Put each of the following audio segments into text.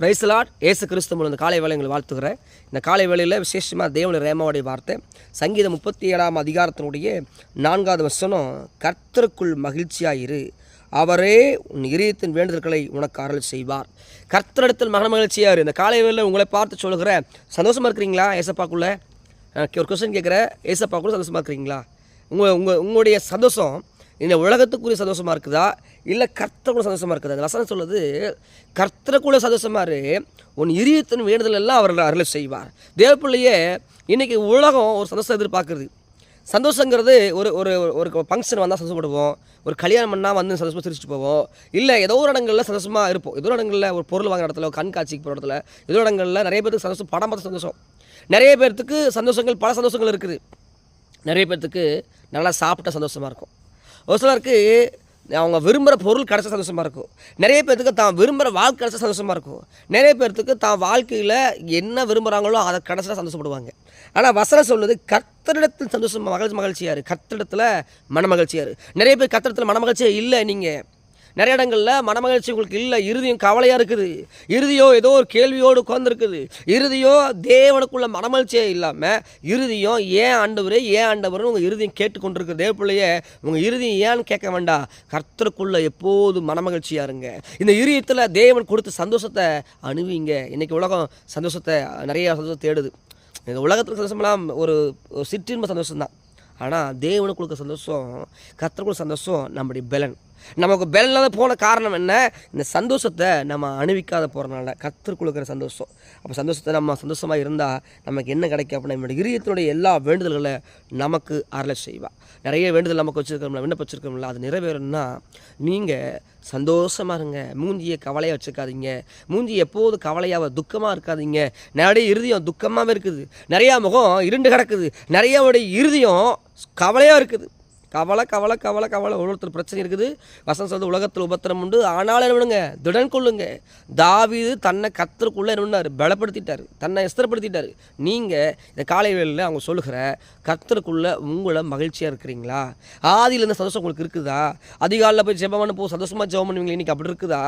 பிரைஸ்லாட் ஏசு கிறிஸ்து மூலம் இந்த காலை வேலை எங்களை வாழ்த்துக்கிறேன் இந்த காலை வேலையில் விசேஷமாக தேவனுடைய ரேமாவுடைய வார்த்தை சங்கீதம் முப்பத்தி ஏழாம் அதிகாரத்தினுடைய நான்காவது வசனம் கர்த்தருக்குள் மகிழ்ச்சியாயிரு. அவரே உன் இதயத்தின் வேண்டுதல்களை உனக்கு அருள் செய்வார். கர்த்தரிடத்தில் மன மகிழ்ச்சியாயிரு இந்த காலை வேலையில் உங்களை பார்த்து சொல்லுகிறேன். சந்தோஷமாக இருக்கிறீங்களா ஏசப்பாக்குள்ளே? ஒரு கொஸ்டின் கேட்குறேன். ஏசப்பாக்குள்ளே சந்தோஷமாக இருக்கிறீங்களா? உங்கள் உங்கள் உங்களுடைய சந்தோஷம் இந்த உலகத்துக்குரிய சந்தோஷமாக இருக்குதா? இல்லை கர்த்தருக்குள்ள சந்தோஷமாக இருக்குதா? அந்த வசனம் சொல்லுது கர்த்தருக்குள்ள சந்தோஷமாக இரு உன் இரியத்தின் வேண்டுதல் எல்லாம் அவர் அருளை செய்வார். தேவப்பிள்ளையே இன்றைக்கி உலகம் ஒரு சந்தோஷம் எதிர்பார்க்குறது சந்தோஷங்கிறது ஒரு ஒரு ஒரு ஃபங்க்ஷன் வந்தால் சந்தோஷப்படுவோம். ஒரு கல்யாணம் பண்ணால் வந்து சந்தோஷமாக சிரிச்சுட்டு போவோம். இல்லை ஏதோ ஒரு இடங்களில் சந்தோஷமாக இருப்போம். ஏதோ இடங்களில் ஒரு பொருள் வாங்குற இடத்துல ஒரு கண்காட்சிக்கு போகிற இடத்துல ஏதோ இடங்களில் நிறைய பேருக்கு சந்தோஷம் படம் பார்த்து சந்தோஷம். நிறைய பேர்த்துக்கு சந்தோஷங்கள் பல சந்தோஷங்கள் இருக்குது. நிறைய பேர்த்துக்கு நல்லா சாப்பிட்ட சந்தோஷமாக இருக்கும். ஒரு சிலருக்கு அவங்க விரும்புகிற பொருள் கிடச்ச சந்தோஷமாக இருக்கும். நிறைய பேர்த்துக்கு தான் விரும்புகிற வாழ்க்கை கிடச்ச சந்தோஷமாக இருக்கும். நிறைய பேர்த்துக்கு தான் வாழ்க்கையில் என்ன விரும்புகிறாங்களோ அதை கிடச்சா சந்தோஷப்படுவாங்க. ஆனால் வசனம் சொல்லுது கர்த்தரிடத்தில் சந்தோஷம் மகிழ்ச்சி மகிழ்ச்சியாரு கர்த்தரிடத்தில் மனமகிழ்ச்சியாரு நிறைய பேர் கர்த்தரிடத்தில் மனமகிழ்ச்சியே இல்லை நீங்கள் நிறைய இடங்களில் மனமகிழ்ச்சி உங்களுக்கு இல்லை. இறுதியும் கவலையாக இருக்குது. இறுதியோ ஏதோ ஒரு கேள்வியோடு உட்காந்துருக்குது இறுதியோ தேவனுக்குள்ள மனமகிழ்ச்சியே இல்லாமல் இறுதியும் ஏன் ஆண்டவரே ஏன் ஆண்டவர்னு உங்கள் இறுதியும் கேட்டுக்கொண்டிருக்கிற தேவ பிள்ளையே உங்கள் இறுதியும் ஏன்னு கேட்க வேண்டாம். கர்த்தருக்குள்ளே எப்போதும் மனமகிழ்ச்சியாக இருங்க. இந்த இறுதியத்தில் தேவன் கொடுத்த சந்தோஷத்தை அணுவிங்க. இன்றைக்கி உலகம் சந்தோஷத்தை நிறைய சந்தோஷம் தேடுது. இந்த உலகத்தில் சந்தோஷமெல்லாம் ஒரு சிற்றின்ப சந்தோஷம் தான் ஆனால் தேவனுக்கு கொடுக்க சந்தோஷம் கர்த்தருக்குள்ள சந்தோஷம் நம்முடைய பலன். நமக்கு பலனில்லாத போன காரணம் என்ன? இந்த சந்தோஷத்தை நம்ம அணிவிக்காத போகிறனால கர்த்தர் கொடுக்குற சந்தோஷம். அப்போ சந்தோஷத்தை நம்ம சந்தோஷமாக இருந்தால் நமக்கு என்ன கிடைக்கும் அப்படின்னா நம்மளுடைய இரியத்தினுடைய எல்லா வேண்டுதல்களை நமக்கு அருளை செய்வா. நிறைய வேண்டுதல் நமக்கு வச்சுருக்கோம்ல விண்ணப்பிச்சிருக்கோம்ல அது நிறைவேறணும்னா நீங்கள் சந்தோஷமாக இருங்க. மூஞ்சியை கவலையாக வச்சுக்காதீங்க. மூஞ்சி எப்போது கவலையாக துக்கமாக இருக்காதீங்க. நிறைய இறுதியம் துக்கமாகவே இருக்குது. நிறையா முகம் இருண்டு கிடக்குது. நிறையாவுடைய இறுதியம் கவலையாக இருக்குது. கவலை கவலை கவலை கவலை ஒவ்வொருத்தர் பிரச்சனை இருக்குது. வசனம் சொல்றது உலகத்தில் உபத்திரம் உண்டு. ஆனாலும் என்ன பண்ணுங்க? திடன் கொள்ளுங்க தாவிது தன்னை கத்தருக்குள்ளே என்ன பண்ணார்? பலப்படுத்திட்டார். தன்னை எஸ்திரப்படுத்திட்டார் நீங்கள் இந்த காலை வேளையில் அவங்க சொல்லுகிற கத்தருக்குள்ளே உங்களை மகிழ்ச்சியாக இருக்கிறீங்களா? ஆதியில் இருந்த சந்தோஷம் உங்களுக்கு இருக்குதா? அதிகாலையில் போய் ஜெபம் பண்ண போ சந்தோஷமாக ஜெபம் பண்ணுவீங்களா? இன்றைக்கி அப்படி இருக்குதா?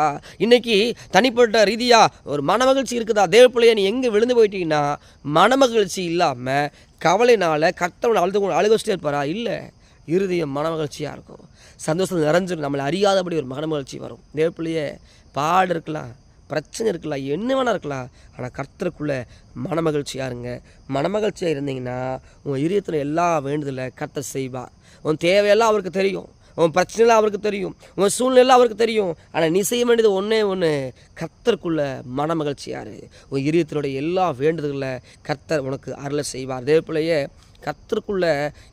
இன்றைக்கி தனிப்பட்ட ரீதியாக ஒரு மன மகிழ்ச்சி இருக்குதா? தேவ நீ எங்கே விழுந்து போயிட்டீங்கன்னா மன மகிழ்ச்சி இல்லாமல் கவலைனால் கத்தவனை அழுது அழுக வச்சுட்டே இருப்பாரா? இல்லை. இருதயம் மனமகிழ்ச்சியாக இருக்கும். சந்தோஷம் நிறைஞ்சிரும். நம்மளை அறியாதபடி ஒரு மனமகிழ்ச்சி வரும். தேவப்பிள்ளையே பாடு இருக்கலாம் பிரச்சனை இருக்கலாம் என்ன வேணால் இருக்கலாம். ஆனால் கர்த்தருக்குள்ளே மனமகிழ்ச்சியாக இருங்க. மனமகிழ்ச்சியாக இருந்தீங்கன்னா உன் இதயத்தில் எல்லா வேண்டுதலை கர்த்தர் செய்வார். உன் தேவையெல்லாம் அவருக்கு தெரியும். உன் பிரச்சனைலாம் அவருக்கு தெரியும். உன் சூழ்நிலை அவருக்கு தெரியும். ஆனால் நீ செய்ய வேண்டியது ஒன்றே ஒன்று கர்த்தருக்குள்ள மனமகிழ்ச்சியாரு உன் இதயத்தினுடைய எல்லா வேண்டுதல்களை கர்த்தர் உனக்கு அருளை செய்வார். தேவப்பிள்ளையே கத்தருக்குள்ளே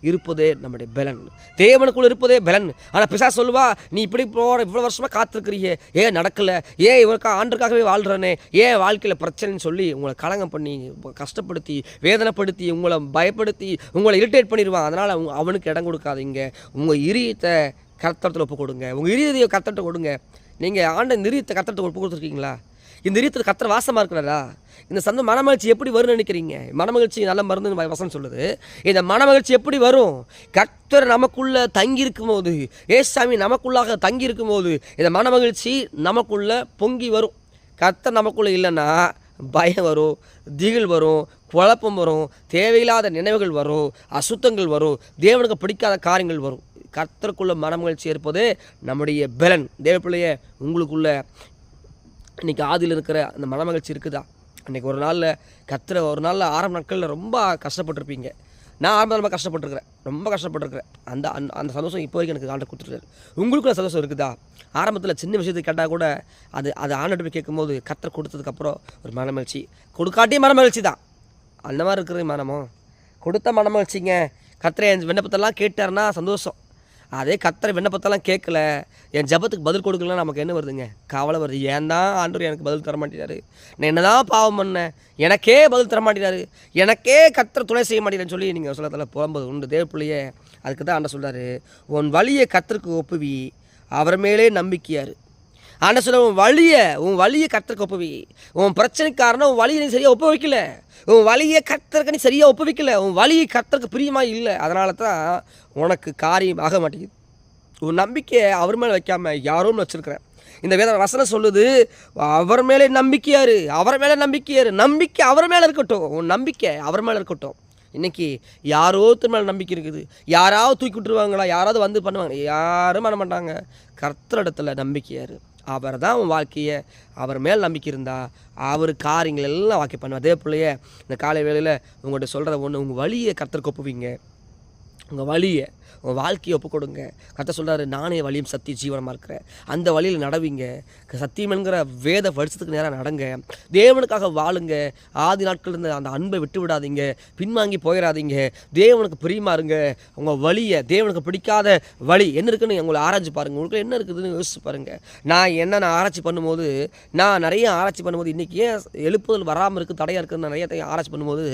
இருப்பதே நம்முடைய பலன். தேவனுக்குள்ளே இருப்பதே பலன். ஆனால் பிசா சொல்லுவா நீ இப்படி போகிற இவ்வளோ வருஷமாக காத்திருக்கிறியே ஏன் நடக்கலை? ஏன் இவருக்கா ஆண்டுக்காகவே வாழ்கிறனே ஏன் வாழ்க்கையில் பிரச்சனைன்னு சொல்லி உங்களை களங்கம் பண்ணி கஷ்டப்படுத்தி வேதனைப்படுத்தி உங்களை பயப்படுத்தி உங்களை இரிட்டேட் பண்ணிடுவான் அதனால் அவங்க அவனுக்கு இடம் கொடுக்காதீங்க. உங்கள் இரியத்தை கர்த்தரத்தில் ஒப்பு கொடுங்க. உங்கள் இரியதையை கர்த்தர்கிட்ட கொடுங்க. நீங்கள் ஆண்ட நிரியத்தை கத்தட்ட ஒப்பு கொடுத்துருக்கீங்களா? இந்த ரீத்தில் கத்திர வாசமாக இருக்கிறாரா இந்த சந்த மனமகிழ்ச்சி எப்படி வரும்னு நினைக்கிறீங்க? மனமகிழ்ச்சி நல்ல மருந்து வசனம் சொல்லுது. இந்த மனமகிழ்ச்சி எப்படி வரும்? கத்தர் நமக்குள்ள தங்கி இருக்கும் போது ஏசாமி நமக்குள்ளாக தங்கி இருக்கும் போது இந்த மனமகிழ்ச்சி நமக்குள்ள பொங்கி வரும். கத்தர் நமக்குள்ள இல்லைன்னா பயம் வரும் திகில் வரும் குழப்பம் வரும் தேவையில்லாத நினைவுகள் வரும் அசுத்தங்கள் வரும் தேவனுக்கு பிடிக்காத காரியங்கள் வரும். கர்த்தருக்குள்ள மனமகிழ்ச்சி இருப்பது நம்முடைய பலன். தேவப்பிள்ளைய உங்களுக்குள்ள இன்றைக்கி ஆதியில் இருக்கிற அந்த மனமகிழ்ச்சி இருக்குதா? அன்றைக்கி ஒரு நாளில் கத்துற ஒரு நாளில் ஆரம்ப நாட்களில் ரொம்ப கஷ்டப்பட்டிருப்பீங்க. நான் ஆரம்ப ரொம்ப கஷ்டப்பட்டுருக்கிறேன். ரொம்ப கஷ்டப்பட்டுருக்கிறேன். அந்த அந்த அந்த சந்தோஷம் இப்போ வரைக்கும் எனக்கு ஆண்டு கொடுத்துருக்காரு. உங்களுக்குள்ள சந்தோஷம் இருக்குதா? ஆரம்பத்தில் சின்ன விஷயத்தை கேட்டால் கூட அது அது ஆண்டு போய் கேட்கும்போது கத்தரை கொடுத்ததுக்கப்புறம் ஒரு மனமகிழ்ச்சி கொடுக்காட்டியும் மனமகிழ்ச்சி தான். அந்த மாதிரி இருக்கிற மனமோ? கொடுத்த மனமகிழ்ச்சிங்க கத்திரை விண்ணப்பத்தெல்லாம் கேட்டாருன்னா சந்தோஷம். அதே கத்தரை விண்ணப்பத்தெல்லாம் கேட்கல. என் ஜபத்துக்கு பதில் கொடுக்கலாம் நமக்கு என்ன வருதுங்க? கவலை வருது. ஏன் தான் ஆண்டவர் எனக்கு பதில் தர மாட்டேறாரு நான் என்ன தான் பாவம் பண்ணேன். எனக்கே பதில் தர மாட்டேறாரு எனக்கே கத்தரை துணை செய்ய மாட்டேறேன்னு சொல்லி நீங்கள் சொல்லத்தில் புலம்புது உண்டு. தேவப்பிள்ளையே அதுக்கு தான் ஆண்ட சொல்கிறாரு உன் வழியை கத்தருக்கு ஒப்புவி. அவர் மேலே நம்பிக்கையாரு. ஆனால் சொல்ல உன் வழியை உன் வழியை கத்தருக்கு ஒப்புவி. உன் பிரச்சனைக்கு காரணம் உன் வழியை நீ சரியாக ஒப்பு வைக்கல உன் வழியை கத்தருக்கு நீ சரியாக ஒப்பு வைக்கல உன் வழியை கத்தருக்கு பிரியமாக இல்லை. அதனால தான் உனக்கு காரியம் ஆக மாட்டேங்குது. உன் நம்பிக்கையை அவர் மேலே வைக்காம யாரும் வச்சுருக்கிறேன். இந்த வேத வசனம் சொல்லுது அவர் மேலே நம்பிக்கையாரு அவர் மேலே நம்பிக்கையாரு நம்பிக்கை அவர் மேலே இருக்கட்டும். உன் நம்பிக்கை அவர் மேலே இருக்கட்டும். இன்னைக்கு யாரோ மேலே நம்பிக்கை இருக்குது. யாராவது தூக்கி விட்டுருவாங்களா? யாராவது வந்து பண்ணுவாங்க? யாரும் பண்ண மாட்டாங்க. கர்த்தரிடத்துல நம்பிக்கையாரு அவர் தான் உன் வாழ்க்கையை அவர் மேல் நம்பிக்கை இருந்தால் அவர் காரியங்கள் எல்லாம் வாக்கி பண்ணுவார். அதே பிள்ளைய இந்த காலை வேளையில் உங்கள்கிட்ட சொல்கிற ஒன்று உங்கள் வழியை கர்த்தருக்கு ஒப்புவீங்க உங்கள் வழியை உங்கள் வாழ்க்கையை ஒப்பு கொடுங்க. கத்த சொல்கிறாரு நானே வழியும் சத்திய ஜீவனமாக இருக்கிறேன். அந்த வழியில் நடவீங்க. சத்தியமென்கிற வேத வருஷத்துக்கு நேராக நடங்க. தேவனுக்காக வாழுங்க. ஆதி நாட்கள் இருந்த அந்த அன்பை விட்டு விடாதீங்க. பின்வாங்கி போயிடாதீங்க தேவனுக்கு பிரியமா இருங்க. உங்கள் வழியை தேவனுக்கு பிடிக்காத வழி என்ன இருக்குன்னு உங்களை ஆராய்ச்சி பாருங்கள் உங்களுக்கு என்ன இருக்குதுன்னு யோசிச்சு பாருங்கள் நான் என்ன நான் ஆராய்ச்சி பண்ணும்போது நான் நிறைய ஆராய்ச்சி பண்ணும்போது இன்றைக்கி ஏன் எழுப்புதல் வராமல் இருக்குது தடையாக இருக்குதுன்னு நிறைய ஆராய்ச்சி பண்ணும்போது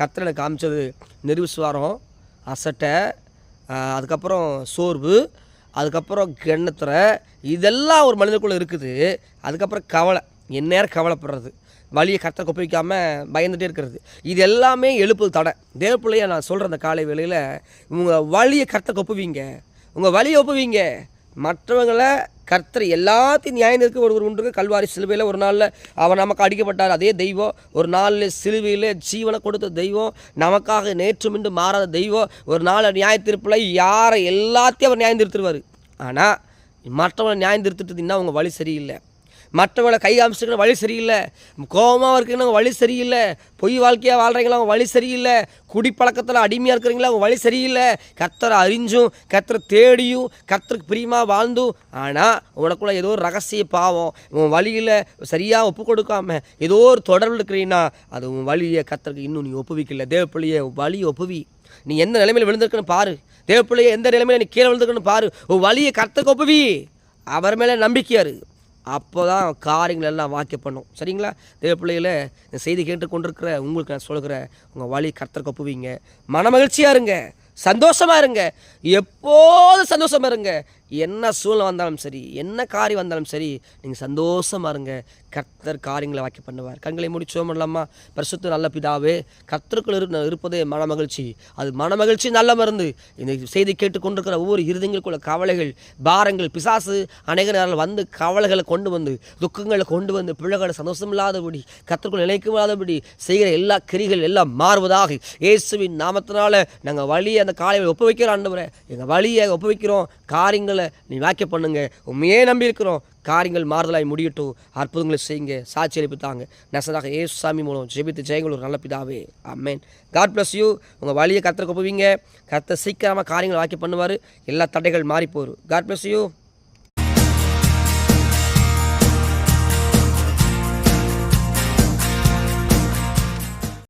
கத்திரனை காமிச்சது நிர்விஸ்வாரம் அசட்டை அதுக்கப்புறம் சோர்வு அதுக்கப்புறம் கிண்ணத்துறை இதெல்லாம் ஒரு மனிதனுக்குள்ளே இருக்குது. அதுக்கப்புறம் கவலை. எந்நேரம் கவலைப்படுறது. வழியை கத்த கொப்பிக்காமல் பயந்துகிட்டே இருக்கிறது. இது எல்லாமே எழுப்புது தடை. தேவப்பிள்ளையை நான் சொல்கிற அந்த காலை வேளையில் உங்கள் வழியை கத்த கொப்புவீங்க உங்கள் வழியை ஒப்புவீங்க. மற்றவங்களை கர்த்தர் எல்லாத்தையும் நியாயம் இருக்க ஒரு உண்டு கல்வாரி சிலுவையில் ஒரு நாளில் அவர் நமக்கு அடிக்கப்பட்டார். அதே தெய்வம். ஒரு நாளில் சிலுவையில் ஜீவனை கொடுத்த தெய்வம். நமக்காக நேற்று மின்று மாறாத தெய்வம். ஒரு நாள் நியாய யாரை எல்லாத்தையும் அவர் நியாயம் திருத்துருவார் ஆனால் மற்றவங்களை நியாயம் திருத்துட்டதுன்னா அவங்க வழி சரியில்லை. மற்றவங்களை கை காமிச்சிருக்கிற வழி சரியில்லை. கோபமாக இருக்குன்னு வழி சரியில்லை. பொய் வாழ்க்கையாக வாழ்கிறீங்களா அவங்க வழி சரியில்லை. குடிப்பழக்கத்தில் அடிமையாக இருக்கிறீங்களா அவங்க வழி சரியில்லை. கத்தரை அறிஞ்சும் கத்தரை தேடியும் கத்தருக்கு பிரியமாக வாழ்ந்தும். ஆனால் உனக்குள்ள ஏதோ ஒரு ரகசிய பாவம் உன் வழியில் சரியாக ஒப்பு கொடுக்காம ஏதோ ஒரு தொடர்பு இருக்கிறீன்னா அது உன் வழியை கத்தருக்கு இன்னும் நீ ஒப்புவிக்கல. தேவப்பிள்ளைய வழி ஒப்புவி. நீ எந்த நிலைமையில் விழுந்திருக்குன்னு பாரு. தேவப்பிள்ளையை எந்த நிலைமையில் நீ கீழே விழுந்திருக்குன்னு பாரு. உன் வழியை கத்தருக்கு ஒப்புவி. அவர் மேலே நம்பிக்கையாரு அப்போ தான் காரியங்கள் எல்லாம் வாக்கிய பண்ணும். சரிங்களா? தேவ பிள்ளைகளை இந்த செய்தி கேட்டு கொண்டிருக்கிற உங்களுக்கு நான் சொல்கிறேன் உங்கள் வழி கர்த்தருக்கு ஒப்புவீங்க. மனமகிழ்ச்சியாக இருங்க. சந்தோஷமாக இருங்க. எப்போதும் சந்தோஷமாக இருங்க. என்ன சூழ்நிலை வந்தாலும் சரி என்ன காரியம் வந்தாலும் சரி நீங்கள் சந்தோஷமாக இருங்க. கர்த்தர் காரியங்களை வாக்கி பண்ணுவார். கண்களை முடிச்சோம் இல்லாமா பரிசுத்த நல்ல பிதாவே கர்த்தருக்குள் இரு இருப்பதே மனமகிழ்ச்சி. அது மனமகிழ்ச்சி நல்ல மருந்து. இந்த செய்தி கேட்டுக்கொண்டிருக்கிற ஒவ்வொரு இருதயங்களுக்குள்ள கவலைகள் பாரங்கள் பிசாசு அநேக நேரம் வந்து கவலைகளை கொண்டு வந்து துக்கங்களை கொண்டு வந்து பிள்ளைகளை சந்தோஷம் இல்லாதபடி கர்த்தருக்குள் நிலைக்குமாதபடி செய்கிற எல்லா கிரிகள் எல்லாம் மாறுவதாக இயேசுவின் நாமத்தினால நாங்கள் வழியை அந்த காலையில் ஒப்பு வைக்கிறோம் ஆண்டவரே. எங்கள் வழியை ஒப்பு வைக்கிறோம் நீ வாக்கிய பண்ணுங்க. உண்மையே நம்பி இருக்கிறோம் காரியங்கள் மாறுதலாய் முடியட்டும். அற்புதங்களை செய்யுங்க. சாட்சி அளிப்புத்தாங்க. நெசதாக ஏசு சாமி மூலம் ஜெபித்து ஜெயங்கள் ஒரு நல்ல பிதாவே. அம்மேன் காட் பிளஸ் யூ உங்கள் வழியை கத்தரை கொப்புவீங்க கத்த சீக்கிரமாக காரியங்கள் வாக்கி பண்ணுவார். எல்லா தடைகள் மாறி போகும் காட் பிளஸ் யூ